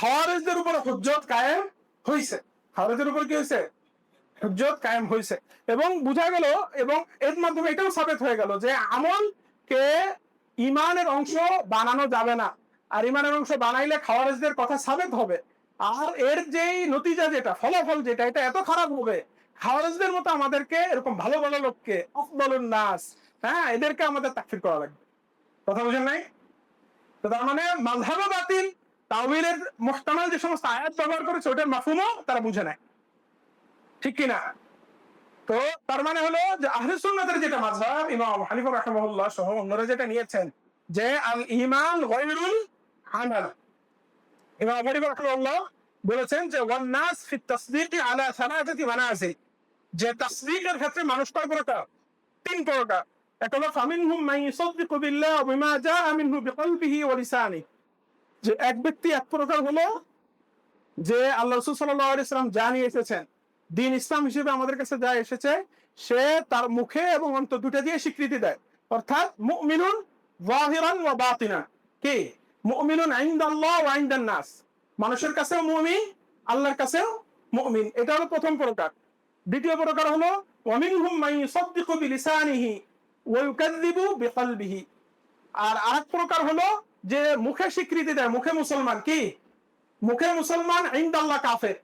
খাওয়ারেজদের উপর হুজ্জত কায়েম হয়েছে খাওয়ারেজের উপর কি হয়েছে হুজ্জত কায়েম হয়েছে এবং বোঝা গেল, এবং এর মাধ্যমে এটাও সাবেত হয়ে গেল যে আমলকে ইমানের অংশ বানানো যাবে না। আর ইমানের অংশ বানাইলে খাওয়ারেজদের কথা সাবেত হবে। আর এর যেই নতিজা যেটা, ফলাফল যেটা, এটা এত খারাপ হবে। খাওয়ারেজদের মতো আমাদেরকে এরকম ভালো ভালো লোককে অফবলুন নাস হ্যাঁ এদেরকে আমাদের তাকফির করা লাগবে। কথা বুঝেন নাই? তো তার মানে মাঝহাবও বাতিল তাওবিলের মোহতামাল যে সমস্ত আয়াত ব্যবহার করেছে, ওটার মাফুমও তারা বুঝে নেয়। ঠিক কিনা? তো তার মানে হলো যে আহলে যেটা মাযহাব ইমাম হানিফা রাহিমাহুল্লাহ সহ অন্যরা যেটা নিয়েছেন, যে আল ঈমান গায়রুল আমাল। ইমাম হানিফা বলেছেন যে ওয়ান নাস ফি আলা মানাসিক যে তাসদীকের ক্ষেত্রে মানুষ কয় প্রকার? তিন প্রকার। একটা হলো, ফামিনহুম মান বিল্লাহ ওয়া বিমা জাআ মিনহু বিকলবিহি ওয়া লিসানিহি। যে এক ব্যক্তি এক প্রকার হলো যে আল্লাহ রসুল সাল্লাম যা নিয়ে এসেছেন, দিন ইসলাম হিসেবে আমাদের কাছে যা এসেছে, সে তার মুখে এবং অন্ত দুটা দিয়ে স্বীকৃতি দেয়। অর্থাৎ মুমিনুন জাহিরান ওয়া বাতিনা। কি? মুমিনুন ইনদাল্লাহ ওয়া ইনদান নাস। মানুষের কাছেও মুমিন, আল্লাহর কাছেও মুমিন। এটা হলো প্রথম প্রকার। দ্বিতীয় প্রকার হলো ওয়ামিনহুম মান ইউসাদ্দিকু বিলিসানিহি ওয়া ইউকাযযিবু বিকলবিহি। আর আরেক প্রকার হলো যে মুখে স্বীকৃতি দেয়, মুখে মুসলমান কি? মুখে মুসলমান ইনদাল্লাহ কাফের,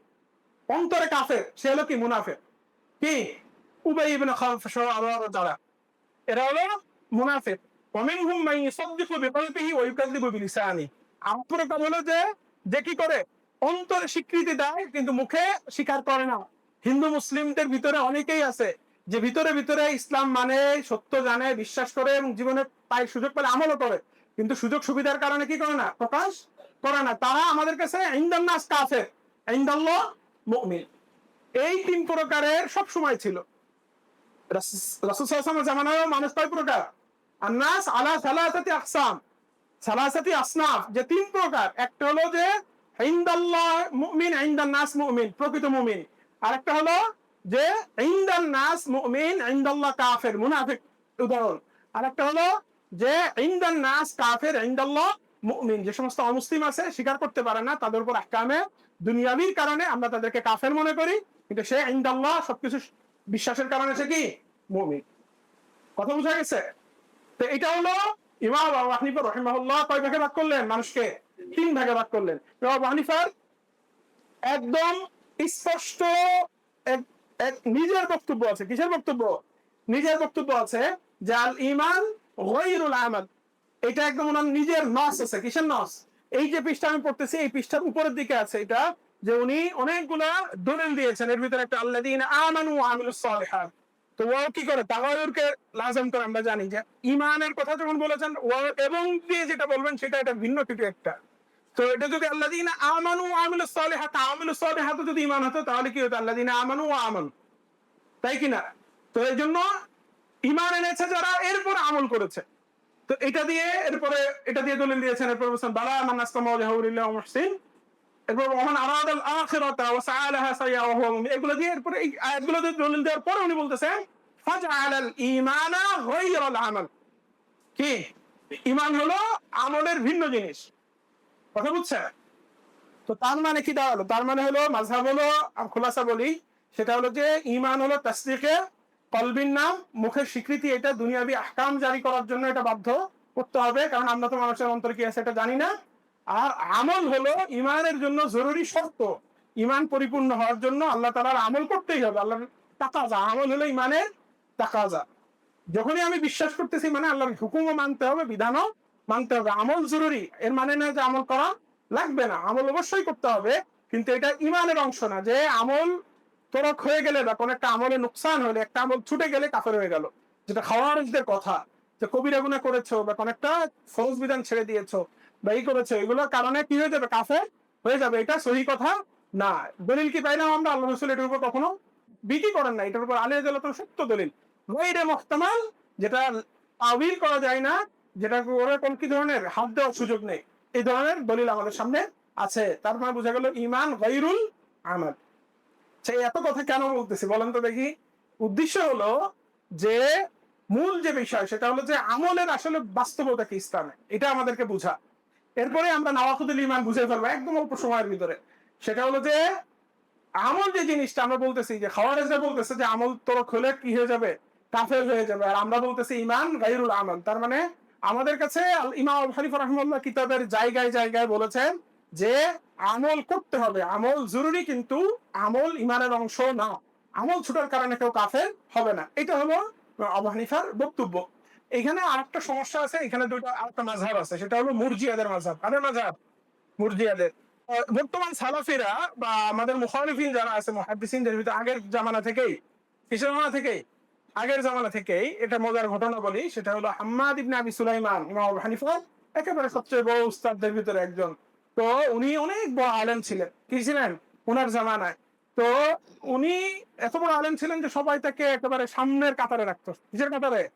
অন্তরে কাফের, সে হলো কি? মুনাফের কি? যে কি স্বীকৃতি দেয়, কিন্তু মুখে স্বীকার করে না। হিন্দু ভিতরে অনেকেই আছে, যে ভিতরে ভিতরে ইসলাম মানে সত্য জানে, বিশ্বাস করে এবং জীবনে তাই সুযোগ পেলে আমলও করে। কিন্তু সুযোগ সুবিধার কারণে কি করে না? প্রকাশ করে না। তারা আমাদের কাছে এই তিন প্রকারের সব সময় ছিল। মানুষ কয় প্রকার আন্নাস আলা আসনাফ। যে তিন প্রকার। একটা হলো যে নাস মুমিন প্রকৃত মুমিন। হলো যে নাস মুমিন কাফের, মুনাফিক উদাহরণ। হলো যে ইন্দান নাস কাফের, ইন্দাল্লাহ মুমিন। যে সমস্ত অমুসলিম আছে, স্বীকার করতে পারে না তাদের উপর আহকামে, দুনিয়াবির কারণে আমরা তাদেরকে কাফের মনে করি। কিন্তু সে ইন্দাল্লাহ সবকিছু বিশ্বাসের কারণে সে কি? মুমিন। কথা বোঝা গেছে? তো এটা হলো ইমাম আবু হানিফা রহিমাহুল্লাহ কয় ভাগে ভাগ করলেন মানুষকে? তিন ভাগে ভাগ করলেন। ইমাম আবু হানিফার একদম স্পষ্ট নিজের বক্তব্য আছে। কিসের বক্তব্য? নিজের বক্তব্য আছে যে আল ইমান আমাল এটা একদম ওনার নিজের নস আছে, কিসের নস? এই যে পৃষ্ঠা আমি পড়তেছি, এই পৃষ্ঠার উপরের দিকে আছে এটা, যে উনি অনেকগুলা দলিল দিয়েছেন। এর ভিতরে একটা আমানু ওয়া আমিলুস সালিহাত। তো কি করে? লাজম করে, আমরা জানি যে ইমানের কথা যখন বলেছেন, ও এবং দিয়ে যেটা বলবেন, সেটা এটা ভিন্ন কিছু একটা। তো এটা যদি আল্লাহ দিন আমানু আমিল সালেহাত আমিল যদি ইমান হতো, তাহলে কি হতো? আল্লাহ দিন আমানু ও আমল তাই কিনা তো এই জন্য ইমান এনেছে যারা, এরপর আমল করেছে। তো এটা দিয়ে, এরপরে এটা দিয়ে দলিল দিয়েছেন, এরপর বলছেন, বালা মান মুহসিন। এরপর আরাদ আল ওয়া সাআলাহা এগুলো দিয়ে, এরপরে এই আয়াতগুলো দিয়ে দলিল দেওয়ার পরে উনি বলতেছেন ফাজআল আল ঈমানা আমাল। কি? ঈমান হলো আমলের ভিন্ন জিনিস। কথা বুঝছে তো তার মানে কি দাঁড়াল? তার মানে হলো মাঝহাব হলো খোলাসা বলি, সেটা হলো যে ইমান হলো তাসদিকে কলবির নাম, মুখের স্বীকৃতি, এটা দুনিয়াবি আহকাম জারি করার জন্য এটা বাধ্য করতে হবে, কারণ আমরা তো মানুষের অন্তর কি আছে এটা জানি না। আর আমল হলো ইমানের জন্য জরুরি শর্ত। ইমান পরিপূর্ণ হওয়ার জন্য আল্লাহ তালার আমল করতেই হবে, আল্লাহর তাকাজা। আমল হলো ইমানের তাকাজা। যখনই আমি বিশ্বাস করতেছি মানে আল্লাহর হুকুমও মানতে হবে, বিধানও মানতে হবে। আমল জরুরি, এর মানে না যে আমল করা লাগবে না। আমল অবশ্যই করতে হবে, কিন্তু এটা ইমানের অংশ না। যে আমল তরক হয়ে গেলে বা কোন একটা আমলে নুকসান হলে, একটা আমল ছুটে গেলে কাফের হয়ে গেল। যেটা খাওয়ারদের কথা, যে কবিরা গুণা করেছ বা কোন একটা ফৌজ বিধান ছেড়ে দিয়েছ বা এই করেছ, এগুলোর কারণে কি হয়ে যাবে? কাফের হয়ে যাবে। এটা সহি কথা না। দলিল কি পাইলাম আমরা? আল্লাহ রসুল এটার উপর কখনো বিধি করেন না এটার উপর আলিয়া জালাত সত্য দলিল। গৈরে মোহতামাল, যেটা আবিল করা যায় না, যেটা ওরা কোন কি ধরনের হাত দেওয়ার সুযোগ নেই। এই ধরনের দলিল আমাদের সামনে আছে। তার মানে বোঝা গেল, ইমান গৈরুল আমাল। সেই এত কথা কেন বলতেছি? বলেন তো দেখি। উদ্দেশ্য হলো যে মূল যে বিষয়, সেটা হলো যে আমলের আসলে বাস্তবতা কি ইসলামে এটা আমাদেরকে বোঝা। এরপরে আমরা নওয়াকুদুল ইমান বুঝে ফেলব একদম অল্প সময়ের ভিতরে। সেটা হলো যে আমল যে জিনিসটা আমরা বলতেছি, যে খাওয়ারেজরা বলতেছে যে আমল তরক হলে কি হয়ে যাবে? কাফের হয়ে যাবে। আর আমরা বলতেছি ইমান গাইরুল আমল। তার মানে আমাদের কাছে ইমাম হানিফা রাহিমাহুল্লাহ কিতাবের জায়গায় জায়গায় বলেছেন যে আমল করতে হবে। আমল জরুরি কিন্তু আমল ইমানের অংশ না। আমল ছুটার কারণে কেউ কাফের হবে না। এটা হলো আবু হানিফার বক্তব্য। এখানে আরেকটা সমস্যা আছে, এখানে দুটো আরেকটা মাঝহাব আছে। সেটা হলো মুরজিয়াদের মাঝহাব কাদের মাঝহাব মুরজিয়াদের। বর্তমান সালাফিরা বা আমাদের মুখালিফিন যারা আছে, মুহাদ্দিসিনদের ভিতরে, আগের জামানা থেকেই কিসের জামানা থেকেই, আগের জামানা থেকেই এটা মজার ঘটনা বলি। সেটা হলো হাম্মাদ ইবনে আবি সুলাইমান, ইমাম হানিফা, একেবারে সবচেয়ে বড় উস্তাদদের ভিতরে একজন। তো উনি অনেক বড় আলেম ছিলেন। কি ছিলেন? ওনার জামানায়। তো উনি এত বড় আলেম ছিলেন যে সবাই তাকে একেবারে সামনের কাতারে রাখতো। কিসের কাতারে?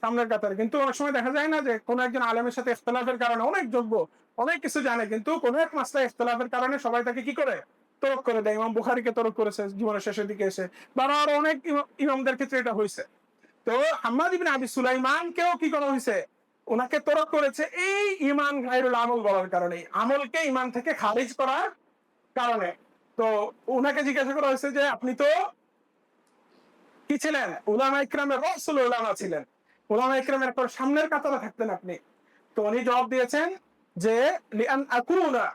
সামনের কাতারে। কিন্তু অনেক সময় দেখা যায় না যে কোন একজন আলেমের সাথে ইখতলাফের কারণে, অনেক যোগ্য, অনেক কিছু জানে, কিন্তু কোন এক মাসলা ইখতলাফের কারণে সবাই তাকে কি করে? তরক করে দেয়। ইমাম বুখারিকে তরক করেছে, জীবনের শেষের দিকে এসে। বা আরও অনেক ইমা- ইমামদের ক্ষেত্রে এটা হয়েছে। তো হাম্মাদ ইবিন আবি সুলাইমানকেও কি করা হয়েছে? ওনাকে তরক করেছে এই ইমান গায়রুল আমল বলার কারণে। আমলকে ইমান থেকে খারিজ করার কারণে। তো ওনাকে জিজ্ঞাসা করা হয়েছে যে, আপনি তো কি ছিলেন? উলামা ইকরামের রসুল উলামা ছিলেন। উলামা ইকরামের একবার সামনের কাতারে থাকতেন আপনি। তো উনি জবাব দিয়েছেন যে, লিআন আকুনা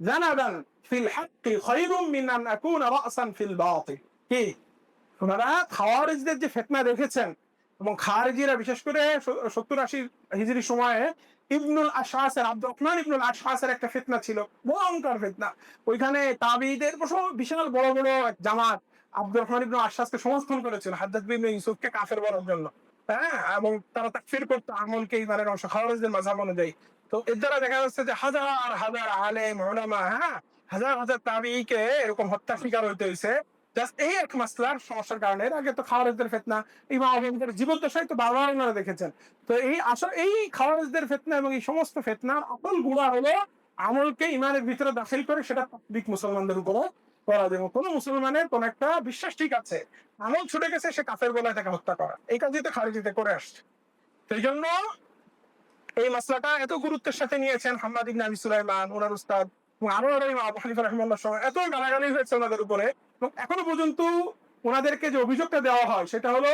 জানাদান ফিল হাক্কি খায়রুম মিন আন আকুনা রাসান ফিল বাতিল। কি? ওনারা খাওয়ারিজদের যে ফেতনা দেখেছেন এবং খারিজিরা বিশেষ করে সত্তর আশি হিজরি সময়ে ইবনুল আশাসের আব্দুর রহমান ইবনুল আশাসের একটা ফিতনা ছিল ভয়ঙ্কর ফিতনা। ওইখানে তাবিদের বিশাল বড় বড় জামাত আব্দুর রহমান ইবনুল আশাসকে সমর্থন করেছিল হাদ্দাদ বিন ইউসুফকে কাফের বলার জন্য। হ্যাঁ? এবং তারা তাকফির করতো আমলকে ইমানের অংশ, খাওয়ারিজদের মাঝাব অনুযায়ী। তো এর দ্বারা দেখা যাচ্ছে যে হাজার হাজার আলেম ওলামা হ্যাঁ? হাজার হাজার তাবিকে এরকম হত্যা শিকার হইতে হয়েছে এই এক মাসলার সমস্যার কারণে। এর আগে তো খাওয়ারিজদের ফেতনা তো বারবার দেখেছেন। তো এই আসলে, এই খাওয়ারিজদের ফেতনা এবং এই সমস্ত ফেতনার আমলকে ইমানের ভিতরে দাখিল করে সেটা মুসলমানদের উপরে করা। কোন মুসলমানের কোন একটা বিশ্বাস ঠিক আছে, আমল ছুটে গেছে, সে কাফের গলায় তাকে হত্যা করা। এই কাজই তো খারিজিতে করে আসছে। সেই জন্য এই মাসলাটা এত গুরুত্বের সাথে নিয়েছেন হাম্মাদ ইবনে আবি সুলাইমান ওনার উস্তাদ, এবং আরও আরও ইমাম আবু হানিফা এত গালাগালি হয়েছে ওনাদের উপরে। এখনও পর্যন্ত ওনাদেরকে যে অভিযোগটা দেওয়া হয়, সেটা হলো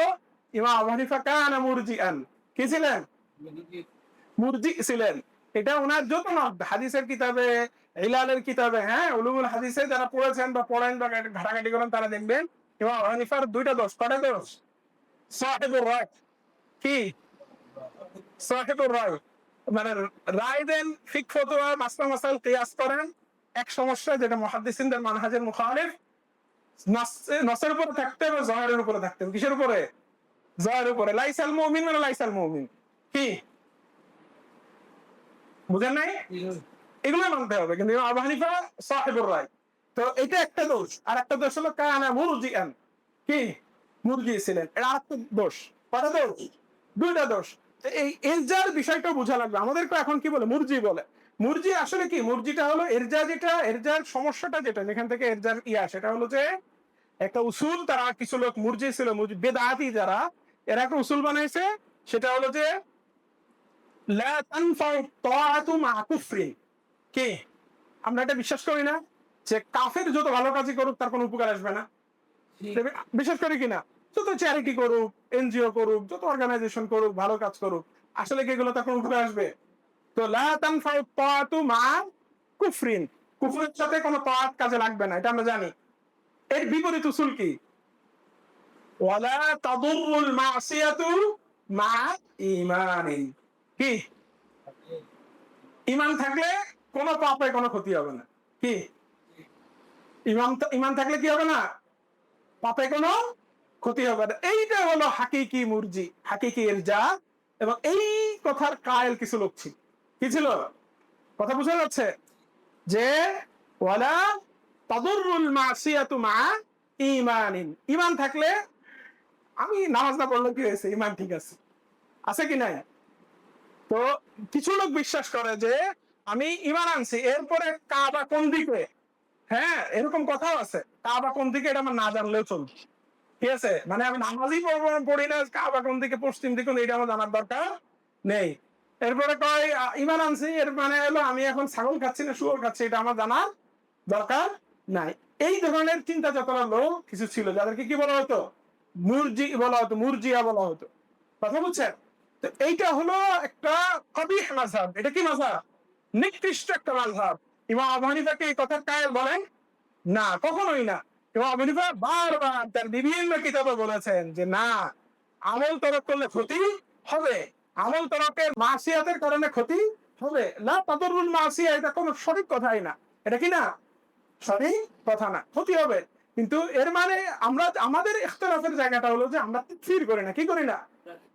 ইমাম আবু হানিফা কানা মুরজিআন। কি ছিলেন? মুরজি ছিলেন। এটা ওনার যত হাদিসের কিতাবে, ইলালের কিতাবে হ্যাঁ উলুমুল হাদিসে যারা পড়েছেন বা পড়েন বা ঘাটাঘাটি করেন তারা দেখবেন ইমাম আবু হানিফার দুইটা দোষ। কটা দোষ? সাহেবুর রায়। কি? সাহেবুর রায়। মানে রায় দেন, ফিক ফতোয়া, মাসলা মাসাল কিয়াস করেন। এক সমস্যা, যেটা মুহাদ্দিসিনদের মানহাজের মুখালিফ নসের উপরে থাকতে হবে, জহেরের উপরে থাকতে হবে। কিসের উপরে? জহের উপরে। লাইসাল মানে লাইসাল কি? বুঝেন নাই? এগুলো মানতে হবে। কিন্তু আবু হানিফা সাহেবুর রায়। তো এটা একটা দোষ। আর একটা দোষ হলো কানা মুরজিআন। কি? মুরগি ছিলেন। এটা আরেকটা দোষ। কটা দোষ? দুইটা দোষ। এই এরজার বিষয়টা বোঝা লাগবে। আমাদেরকে এখন কি বলে? মুরজি বলে। মুরজি আসলে কি? মুরজিটা হলো এরজা যেটা এরজার সমস্যাটা যেটা যেখান থেকে এরজার ইয়া সেটা হলো যে একটা উসুল তারা কিছু লোক মুরজি ছিল বেদাতি যারা এরা একটা উসুল বানাইছে সেটা হলো যে কি? আমরা এটা বিশ্বাস করি না যে কাফের যত ভালো কাজই করুক তার কোনো উপকার আসবে না। বিশ্বাস করি কিনা? যত চ্যারিটি করুক এনজিও করুক যত অর্গানাইজেশন করুক ভালো কাজ করুক আসলে কি এগুলো তার কোনো উপকার আসবে? তো কুফরিন। কুফরের সাথে কোনো তাআত কাজে লাগবে না, এটা আমরা জানি। এর বিপরীত উসুল কি? ওয়ালা তাদুরুল মাসিয়াতু মা ঈমানিন কি? ইমান থাকলে কোনো পাপে কোনো ক্ষতি হবে না। কি? ইমান ইমান থাকলে কি হবে না? পাপে কোনো ক্ষতি হবে না। এইটা হলো হাকিকি মুরজি, হাকিকি ইরজা এবং এই কথার কায়েল কিছু লোক ছিল। কি ছিল? কথা বোঝা যাচ্ছে? যে ওয়ালা তাদুরুল মাসিয়াতু মা ঈমানিন। ঈমান থাকলে আমি নামাজ না পড়লে কি হয়েছে? ঈমান ঠিক আছে। আছে কি নাই? তো কিছু লোক বিশ্বাস করে যে আমি ইমান আনছি, এরপরে কাবা কোন দিকে? হ্যাঁ এরকম কথাও আছে। কাবা কোন দিকে এটা আমার না জানলেও চলবে। ঠিক আছে? মানে আমি নামাজই পড়ি না, কাবা কোন দিকে, পশ্চিম দিকে এটা আমার জানার দরকার নেই। এরপরে কয় ইমান আনছি, এর মানে হলো আমি এখন ছাগল খাচ্ছি না, শুয়োর খাচ্ছি, এটা আমার জানার দরকার নাই। এই ধরনের চিন্তা চেতনা লোক কিছু ছিল, যাদেরকে কি বলা হতো? মুরজি বলা হতো, মুরজিয়া বলা হতো। কথা বুঝছেন? তো এইটা হলো একটা কবিহ মাঝহাব এটা কি মাঝহাব নিকৃষ্ট একটা মাঝহাব ইমাম আবু হানিফাকে এই কথার কায়েল বলেন? না, কখনোই না। ইমাম আবু হানিফা বারবার তার বিভিন্ন কিতাবে বলেছেন যে, না, আমল তরক করলে ক্ষতি হবে। আমল তরকের মাসিয়াতের কারণে ক্ষতি হবে? না, তাদরুল মাসিয়া, এটা কোনো সঠিক কথাই না। এটা কি না? সঠিক কথা না, ক্ষতি হবে। কিন্তু এর মানে আমরা, আমাদের ইখতলাফের জায়গাটা হলো যে আমরা ফির করি না। কি করি না?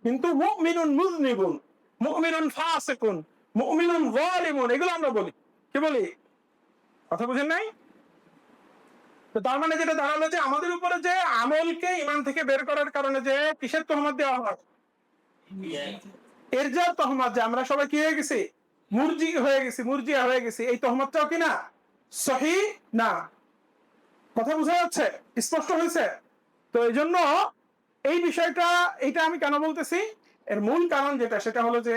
কিন্তু মুমিনুন মুজনিবুন মুমিনুন ফাসিকুন, মুমিনুন যালিমুন, এগুলো আমরা বলি। কি বলি? কথা বুঝেন নাই? তো তার মানে যেটা দাঁড়াল যে আমাদের উপরে যে আমলকে ইমান থেকে বের করার কারণে যে কিসের তহমত দেওয়া হয়? এর যা তহমত যে আমরা সবাই কি হয়ে গেছি? মুরজি হয়ে গেছি, মুরজিয়া হয়ে গেছি। এই তহমতটাও কি না? সহি না? কথা বোঝা যাচ্ছে? স্পষ্ট হয়েছে? তো এই জন্য এই বিষয়টা, এটা আমি কেন বলতেছি? এর মূল কারণ যেটা, সেটা হলো যে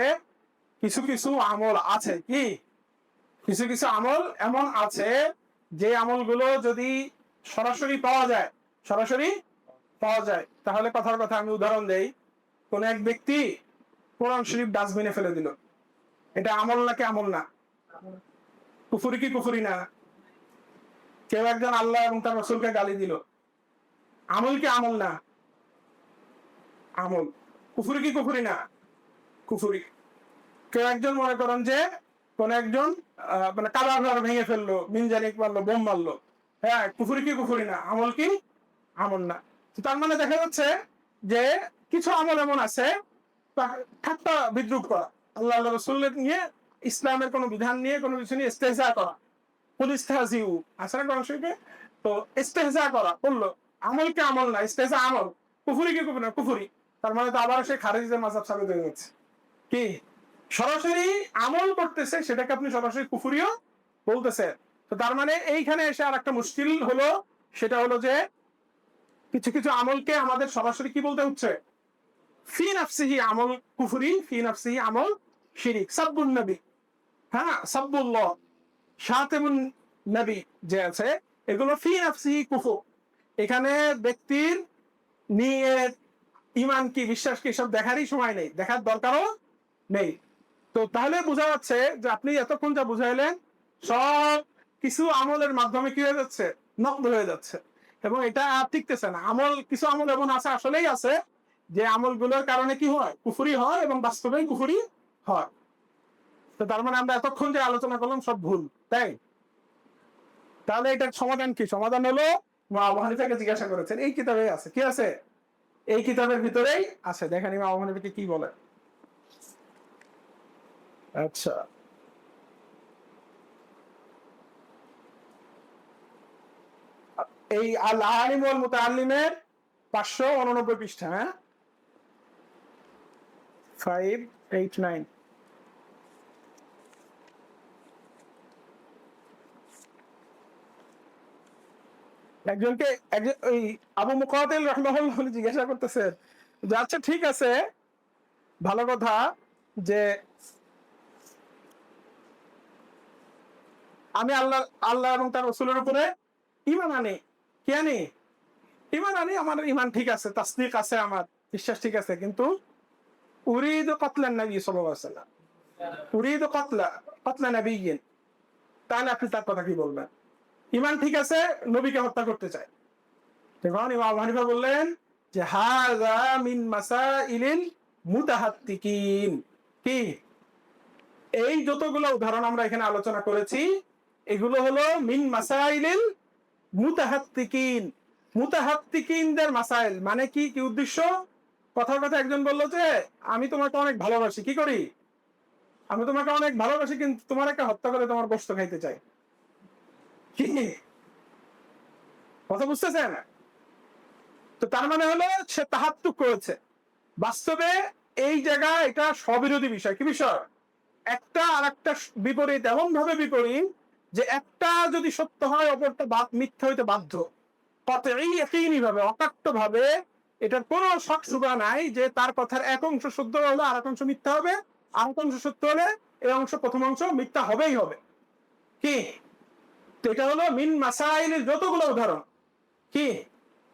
কিছু কিছু আমল আছে কি? কিছু কিছু আমল এমন আছে যে আমলগুলো যদি সরাসরি পাওয়া যায়, সরাসরি পাওয়া যায়। তাহলে কথার কথা আমি উদাহরণ দেই। কোন এক ব্যক্তি কোরআন শরীফ ডাস্টবিনে ফেলে দিল। এটা আমল নাকি আমল না? কুফুরি কি কুফুরি না? কেউ একজন আল্লাহ এবং তার রসুলকে গালি দিল। আমল কি আমল না? আমল। কুফুরি কি কুফুরি না? কুফুরি। কেউ একজন মনে করেন যে কোন একজন মানে কাবা ঘর ভেঙে ফেলল মিনজানিক মারলো, বোম মারলো। হ্যাঁ কুফুরি কি কুফুরি না? আমল কি? আমল না। তার মানে দেখা যাচ্ছে যে কিছু আমল এমন আছে ঠাট্টা বিদ্রুপ করা। আল্লাহ রসুল্লের নিয়ে ইসলামের কোনো বিধান নিয়ে, কোনো কিছু নিয়ে ইস্তেহজা করা। পুলিস্তাজিউ আছে না কোরআন শরীফে। তো ইস্তেহজা করা, বলল, আমল কি আমল না, ইস্তেহজা আমল। কুফুরি কি কুফুরি না, কুফুরি। তার মানে তো আবার সে খারেজিদের মাঝাব সাবিত হয়ে যাচ্ছে কি? সরাসরি আমল করতেছে, সেটাকে আপনি সরাসরি কুফুরিও বলতেছে তো তার মানে এইখানে এসে আর একটা মুশকিল হলো, সেটা হলো যে কিছু কিছু আমলকে আমাদের সরাসরি কি বলতে হচ্ছে? ফি নাফসিহি আমল কুফরি, ফি নাফসিহি আমল শিরিক। সাব্বুন নবী। হ্যাঁ সাব্বুল্লাহ। শাতেমুন নবী যে আছে, এগুলো ফি নাফসিহি কুফু। এখানে ব্যক্তির নিয়ে ইমান কি, বিশ্বাস কি সব দেখারই সময় নেই। দেখার দরকারও নেই। তো তাহলে বোঝা যাচ্ছে যে আপনি এতক্ষণ যা বুঝাইলেন, সব কিছু আমলের মাধ্যমে কি হয়ে যাচ্ছে? নগ্ন হয়ে যাচ্ছে। এবং এটা টিকতেছে না। আমল, কিছু আমল এমন আছে, আসলেই আছে যে আমলগুলোর কারণে কি হয়? কুফুরি হয় এবং বাস্তবেই কুফুরি হয়। তো তার মানে আমরা এতক্ষণ যে আলোচনা করলাম সব ভুল, তাই? তাহলে এটার সমাধান কি? সমাধান হলো জিজ্ঞাসা করেছেন, এই কিতাবে আছে, কি আছে? এই কিতাবের ভিতরেই আছে। দেখেন ইমাম আবু হানিফাকে কি বলে? আচ্ছা। এই আল আলিম ওয়াল মুতাআল্লিমের পাঁচশো উননব্বই পৃষ্ঠা হ্যাঁ? একজনকে ওই আবু জিজ্ঞাসা করতেছেন যে আচ্ছা ঠিক আছে, ভালো কথা যে আমি আল্লাহ আল্লাহ এবং তার রসুলের উপরে ইমান আনি। কি আনি? ইমান আনি, আমার ইমান ঠিক আছে, তাসদিক আছে আমার, বিশ্বাস ঠিক আছে, কিন্তু উরিদ কতলা নবী সাল্লাম উরিদ কতলা কতলা নবী তাহলে আপনি তার কথা কি বলবেন? ইমান ঠিক আছে, নবীকে হত্যা করতে চায়। তখন ইমাম হানিফা বললেন যে, হাযা মিন মাসাইলিল মুতাহাত্তিকিন কি? এই যতগুলো উদাহরণ আমরা এখানে আলোচনা করেছি, এগুলো হলো মিন মাসাইলিল মুতাহাত্তিকিন মুতাহাত্তিকিনদের মাসাইল মানে কি? কি উদ্দেশ্য? কথার কথা একজন বলল যে, আমি তোমাকে অনেক ভালোবাসি, কি করি? আমি তোমাকে অনেক ভালোবাসি, কিন্তু তোমার একটা হত্যা করে তোমার গোস্ত খাইতে চাই। কি? কথা বুঝতেছেন? তো তার মানে হলো সে তাহাত্তুক করেছে। বাস্তবে এই জায়গায় এটা স্ববিরোধী বিষয়। কি বিষয়? একটা আর একটা বিপরীত এমন ভাবে বিপরীত যে একটা যদি সত্য হয়, অপরটা মিথ্যা হইতে বাধ্য। কত এই একই ভাবে অকাট্য ভাবে এটার কোনো শখ সুবা নাই যে তার কথার এক অংশ শুদ্ধ হলো আর এক অংশ মিথ্যা হবে। আরেক অংশ সত্য হলে এই অংশ, প্রথম অংশ মিথ্যা হবেই হবে। কি? এটা হলো মিন মাসাইলের যতগুলো উদাহরণ। কি?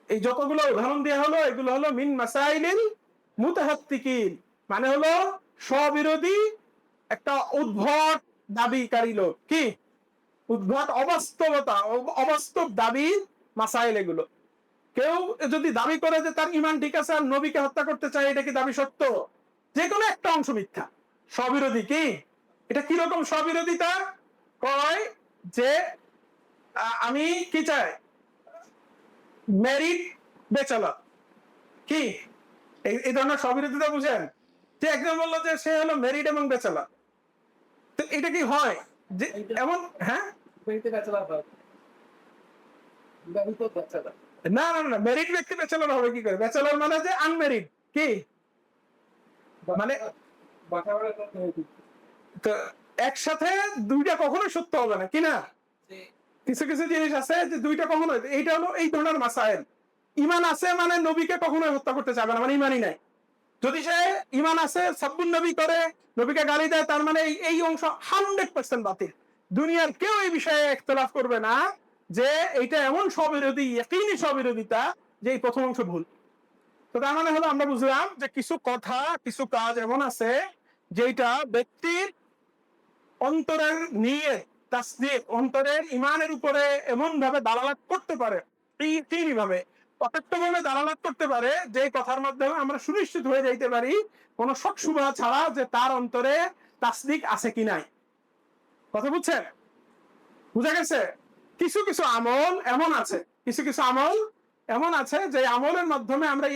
এই যতগুলো উদাহরণ দেওয়া হলো, এগুলো হলো মিন মাসাইলিল মুতাহাত্তিকিন মানে হলো স্ববিরোধী একটা উদ্ভট দাবিকারী লোক। কি? উদ্ভট অবাস্তবতা অবাস্তব দাবি মাসাইল এগুলো। কেউ যদি দাবি করে যে তার ইমান ঠিক আছে আর নবীকে হত্যা করতে চায়, এটা কি দাবি সত্য? যে কোনো একটা অংশ মিথ্যা। স্ববিরোধী কি? এটা কীরকম স্ববিরোধিতা? কয় যে আমি কি চাই? মেরিট বেচালর কি? এই ধরনের স্ববিরোধিতা বুঝেন? যে একজন বলল যে সে হলো মেরিট এবং বেচালর তো এটা কি হয়? যে, এমন হ্যাঁ? Pwede না না না মেরিট ব্যক্তি বেচালর হবে কি করে? বেচালর মানে যে আনমেরিড কি? মানে. তো একসাথে দুইটা কখনো সত্য হবে না কি না? কিছু কিছু জিনিস আছে যে দুইটা কখনো এইটা হলো এই ধরনের মাসাইল ইমান আছে মানে নবীকে কখনোই হত্যা করতে চাবে না মানে ইমানই নাই। যদি সে ইমান আছে সাব্বুন নবী করে নবীকে গালি দেয় তার মানে এই- এই অংশ হান্ড্রেড পার্সেন্ট বাতিল। দুনিয়ার কেউ এই বিষয়ে একতলাফ করবে না। যে এইটা এমন স্ববিরোধী একইনি স্ববিরোধিতা যে এই প্রথম অংশ ভুল। তো তার মানে হলো আমরা বুঝলাম যে কিছু কথা, কিছু কাজ এমন আছে যেটা ব্যক্তির অন্তরের নিয়ে তাসদিক অন্তরের ইমানের উপরে এমন ভাবে দালালাত করতে পারে তিনি ভাবে ভাবে দালালাত করতে পারে যে কথার মাধ্যমে আমরা সুনিশ্চিত হয়ে যাইতে পারি কোন শখ সুবাহ ছাড়া যে তার অন্তরে তাসদিক আছে কি নাই। কথা বুঝছেন? বুঝা গেছে? কিছু কিছু আমল এমন আছে, কিছু কিছু আমল এমন আছে যে আমলের মাধ্যমে আমরা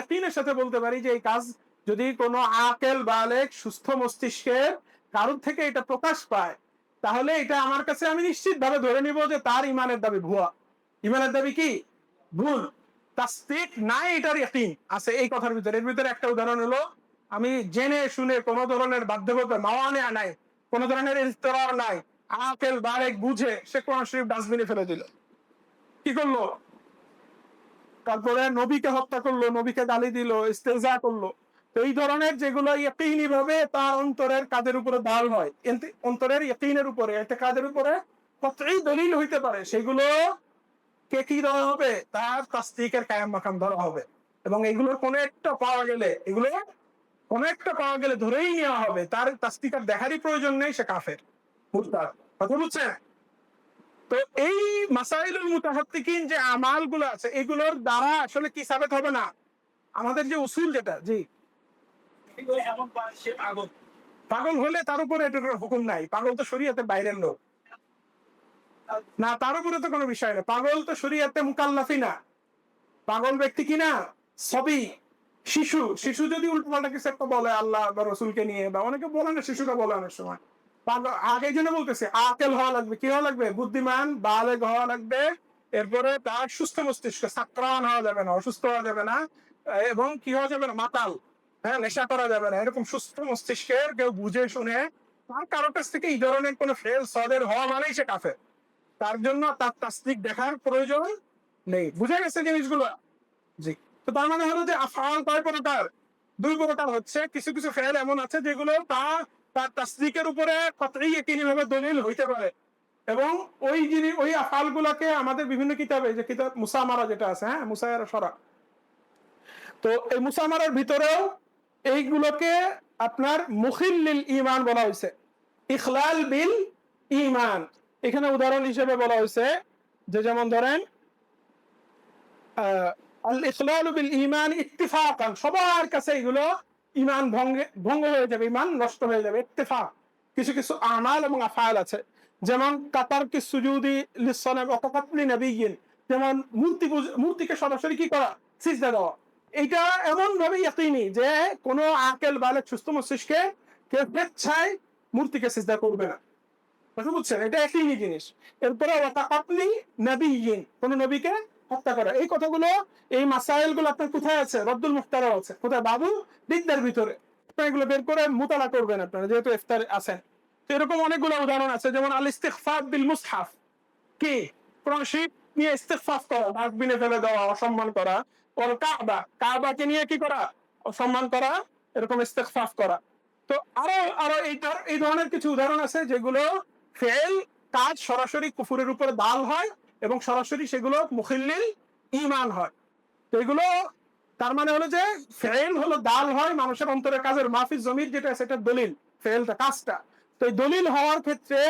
একইনের সাথে বলতে পারি যে এই কাজ যদি কোনো আকেল বালেক সুস্থ মস্তিষ্কের কারোর থেকে এটা প্রকাশ পায়, তাহলে এটা আমার কাছে আমি নিশ্চিত ভাবে ধরে নিব যে তার ইমানের দাবি ভুয়া। ইমানের দাবি কি? ভুল। তাস্তিক নাই এটার ইকিন আছে এই কথার ভিতরে। এর ভিতরে একটা উদাহরণ হলো, আমি জেনে শুনে কোন ধরনের বাধ্যকতা মাওয়ানে নাই, কোন ধরনের ইস্তরার নাই আকেল বারেক বুঝে সে কোন শরীফ ডাস্টবিনে ফেলে দিল। কি করল? তারপরে নবীকে হত্যা করল, নবীকে গালি দিল, ইস্তেজা করল। তো এই ধরনের যেগুলো ভাবে তার অন্তরের কাদের উপরে দাল হয় অন্তরের উপরে কাদের উপরে কতই দলিল হইতে পারে, সেগুলো কে কি দেওয়া হবে? তার তাস্তিকের কায়াম মাকাম ধরা হবে। এবং এগুলোর কোন একটা পাওয়া গেলে, এগুলো কোন একটা পাওয়া গেলে ধরেই নেওয়া হবে। তার তাস্তিকার দেখারই প্রয়োজন নেই, সে কাফের। কথা বুঝছেন? তো এই যে আছে, এগুলোর দ্বারা আসলে কি সাবেত হবে না? আমাদের যে উসুল যেটা, জি. পাগল হলে তার উপরে এটার হুকুম নাই। পাগল তো বাইরের লোক। না, তার উপরে তো কোনো বিষয় নেই। পাগল তো শরীয়তে মুকাল্লাফি না। পাগল ব্যক্তি কি না? সবই শিশু। শিশু যদি উল্টোপাল্টা কিছু একটা বলে আল্লাহ বা রসুলকে নিয়ে, বা অনেকে বলে না শিশুরা বলে অনেক সময়। আগে জন্য বলতেছে, আকেল হওয়া লাগবে। কি হওয়া লাগবে? বুদ্ধিমান, বালেগ হওয়া লাগবে। এরপরে তার সুস্থ মস্তিষ্ক, সাক্রান হওয়া যাবে না, অসুস্থ হওয়া যাবে না এবং কি হওয়া যাবে না? মাতাল হ্যাঁ নেশা করা যাবে না। এরকম সুস্থ মস্তিষ্কের কেউ বুঝে শুনে, তার কারোর কাছ থেকে এই ধরনের কোন ফেল সদের হওয়া মানেই সে কাফে তার জন্য তার তাস্তিক দেখার প্রয়োজন নেই। বুঝে গেছে জিনিসগুলো? জি। তো তার মানে হলো যে আফাল কয় প্রকার দুই প্রকার হচ্ছে, কিছু কিছু ফেল এমন আছে যেগুলো তা তার তাস্তিকের উপরে কতই একই দলিল হইতে পারে। এবং ওই জিনিস ওই আফাল গুলাকে আমাদের বিভিন্ন কিতাবে যে কিতাব মুসামারা যেটা আছে হ্যাঁ মুসায়ারা সরা। তো এই মুসামারার ভিতরেও এইগুলোকে আপনার মুখিল্লিল ইমান বলা হয়েছে ইখলাল বিল ইমান এখানে উদাহরণ হিসেবে বলা হয়েছে যে যেমন ধরেন আল ইখলাল বিল ইমান ইত্তিফাকান। সবার কাছে এগুলো ইমান ভঙ্গে, ভঙ্গ হয়ে যাবে, ইমান নষ্ট হয়ে যাবে, ইত্তেফাক। কিছু কিছু আমাল এবং আফাল আছে। যেমন কাতার কি সুজুদি লিসসালাম অকাকাতলি নবিয়িন যেমন মূর্তি মূর্তিকে সরাসরি কি করা? সিজদা দেওয়া। এটা এমন ভাবে ইয়াকিনি যে কোন আকেল বালেক সুস্থ মস্তিষ্কে কেউ স্বেচ্ছায় মূর্তিকে সিজদা করবে না। বুঝছেন? এটা একই জিনিস। এরপরে ওয়াতাকাতলি নবিয়িন কোন নবীকে হত্যা করা। এই কথাগুলো, এই মাসাইলগুলো আপনার কোথায় আছে? রব্দুল মুখতারা আছে। কোথায়? বাবু বিদ্যার ভিতরে। এগুলো বের করে মোতালা করবেন আপনারা, যেহেতু ইফতার আছেন এরকম অনেকগুলো উদাহরণ আছে, যেমন আল ইস্তিগফার বিল মুসহাফ। কি? কোরআন শরীফ নিয়ে করা ফেলে দেওয়া, অসম্মান করা। ওর কাবা, কাবাকে নিয়ে কি করা? অসম্মান করা, এরকম করা। তো আরও আরও এই এই ধরনের কিছু উদাহরণ আছে, যেগুলো ফেল, কাজ সরাসরি কুফুরের উপরে দাল হয় এবং সরাসরি সেগুলো মুখিল্লিল ইমান হয়। তো এগুলো তার মানে হলো যে ফেল হলো, দাল হয় মানুষের অন্তরের কাজের। মাহফিজ জমির যেটা সেটা দলিল ফেলটা কাজটা। তো এই দলিল হওয়ার ক্ষেত্রে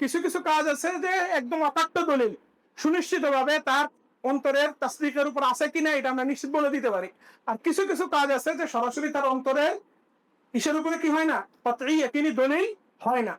কিছু কিছু কাজ আছে যে একদম অকাট্য দলিল। সুনিশ্চিত ভাবে তার অন্তরের তাসদিকের উপর আছে কিনা এটা আমরা নিশ্চিত বলে দিতে পারি। আর কিছু কিছু কাজ আছে যে সরাসরি তার অন্তরে ইসের উপরে কি হয় না? একিনি দলিল হয় না।